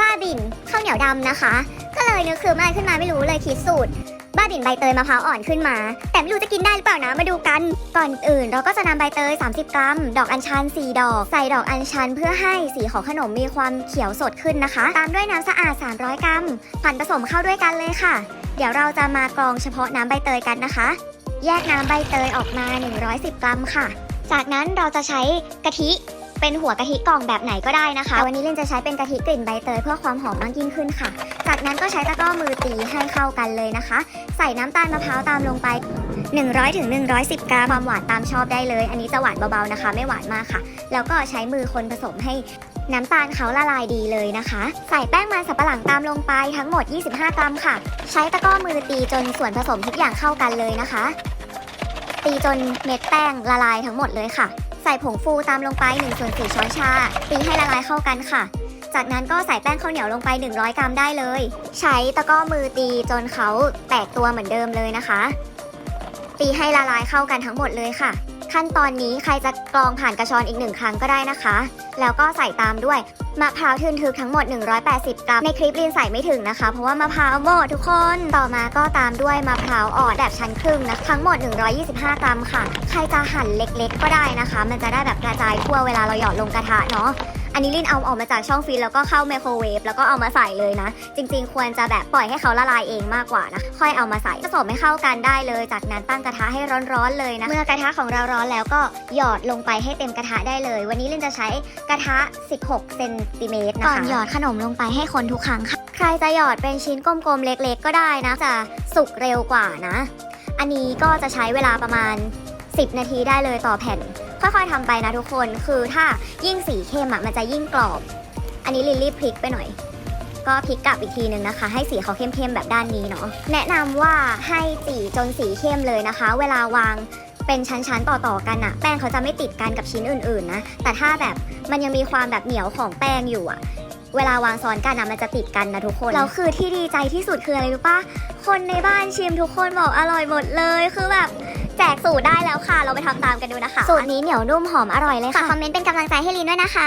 บ้าบินข้าวเหนียวดำนะคะ ก็เลยนึกคือมาขึ้นมาไม่รู้เลยคิดสูตร บ้าบินใบเตยมะพร้าวอ่อนขึ้นมา แต่ไม่รู้จะกินได้หรือเปล่านะมาดูกัน ก่อนอื่นเราก็จะนำใบเตย 30 กรัม ดอกอัญชัน 4 ดอก ใส่ดอกอัญชันเพื่อให้สีของขนมมีความเขียวสดขึ้นนะคะ ตามด้วยน้ำสะอาด 300 กรัมผันผสมเข้าด้วยกันเลยค่ะ เดี๋ยวเราจะมากรองเฉพาะน้ำใบเตยกันนะคะ แยกน้ำใบเตยออกมา 110 กรัมค่ะ จากนั้นเราจะใช้กะทิ เป็นหัวกะทิกล่องแบบไหนก็ได้นะคะ วันนี้เล่นจะใช้เป็นกะทิกลิ่นใบเตยเพื่อความหอมมากยิ่งขึ้นค่ะ จากนั้นก็ใช้ตะกร้อมือตีให้เข้ากันเลยนะคะ ใส่น้ำตาลมะพร้าวตามลงไป 100ถึง110กรัมความหวานตามชอบได้เลย อันนี้จะหวานเบาๆนะคะ ไม่หวานมากค่ะ แล้วก็ใช้มือคนผสมให้น้ำตาลเขาละลายดีเลยนะคะ ใส่แป้งมันสับปะหลังตามลงไปทั้งหมด 25 กรัมค่ะ ใช้ตะกร้อมือตีจนส่วนผสมทุกอย่างเข้ากันเลยนะคะ ตีจนเม็ดแป้งละลายทั้งหมดเลยค่ะ ใส่ผงฟูตามลงไป1ส่วน4ช้อนชา ตีให้ละลายเข้ากันค่ะ จากนั้นก็ใส่แป้งข้าวเหนียวลงไป 100 กรัมได้เลย ใช้ตะกร้อมือตีจนเขาแตกตัวเหมือนเดิมเลยนะคะ ตีให้ละลายเข้ากันทั้งหมดเลยค่ะ ขั้นตอนนี้ใครจะกรองผ่านกระชอนอีกหนึ่งครั้งก็ได้นะคะ แล้วก็ใส่ตามด้วยมะพร้าวทึนทึกทั้งหมด 180 กรัม ในคลิปลินใส่ไม่ถึงนะคะ เพราะว่ามะพร้าวหมดทุกคน ต่อมาก็ตามด้วยมะพร้าวอ่อนแบบชั้นครึ่งนะทั้งหมด 125 กรัมค่ะ ใครจะหั่นเล็กๆ ก็ได้นะคะ มันจะได้แบบกระจายทั่วเวลาเราหยอดลงกระทะเนาะ อันนี้ลินเอาออกมาจากช่องฟรีซแล้วก็เข้าไมโครเวฟแล้วก็เอามาใส่เลยนะ จริง ๆ ควรจะแบบปล่อยให้เขาละลายเองมากกว่านะ ค่อยเอามาใส่ผสมให้เข้ากันได้เลย จากนั้นตั้งกระทะให้ร้อนๆเลยนะ เมื่อกระทะของเราร้อนแล้วก็หยอดลงไปให้เต็มกระทะได้เลย วันนี้ลินจะใช้กระทะ 16เซนติเมตรนะคะก่อนหยอดขนมลงไปให้คนทุกครั้งค่ะ ใครจะหยอดเป็นชิ้นกลมๆเล็ก ๆ ก็ได้นะจะสุกเร็วกว่านะ อันนี้ก็จะใช้เวลาประมาณ 10 นาทีได้เลยต่อแผ่น ค่อยๆทำไปนะทุกคน คือถ้ายิ่งสีเข้มอะมันจะยิ่งกรอบ อันนี้ลิลลี่พลิกไปหน่อย ก็พลิกกลับอีกทีนึงนะคะ ให้สีเขาเข้มๆแบบด้านนี้เนาะ แนะนำว่าให้จีจนสีเข้มเลยนะคะ เวลาวางเป็นชั้นๆ ต่อๆกันอะแป้งเขาจะไม่ติดกันกับชิ้นอื่นๆนะ แต่ถ้าแบบมันยังมีความแบบเหนียวของแป้งอยู่อะเวลาวางซ้อนกันอะมันจะติดกันนะทุกคนแล้วคือที่ดีใจที่สุดคืออะไรรู้ปะคนในบ้านชิมทุกคนบอกอร่อยหมดเลยคือแบบ แจกสูตรได้แล้วค่ะ เราไปทำตามกันดูนะคะ สูตรนี้เหนียวนุ่มหอมอร่อยเลยค่ะ คอมเมนต์เป็นกำลังใจให้ลินด้วยนะคะ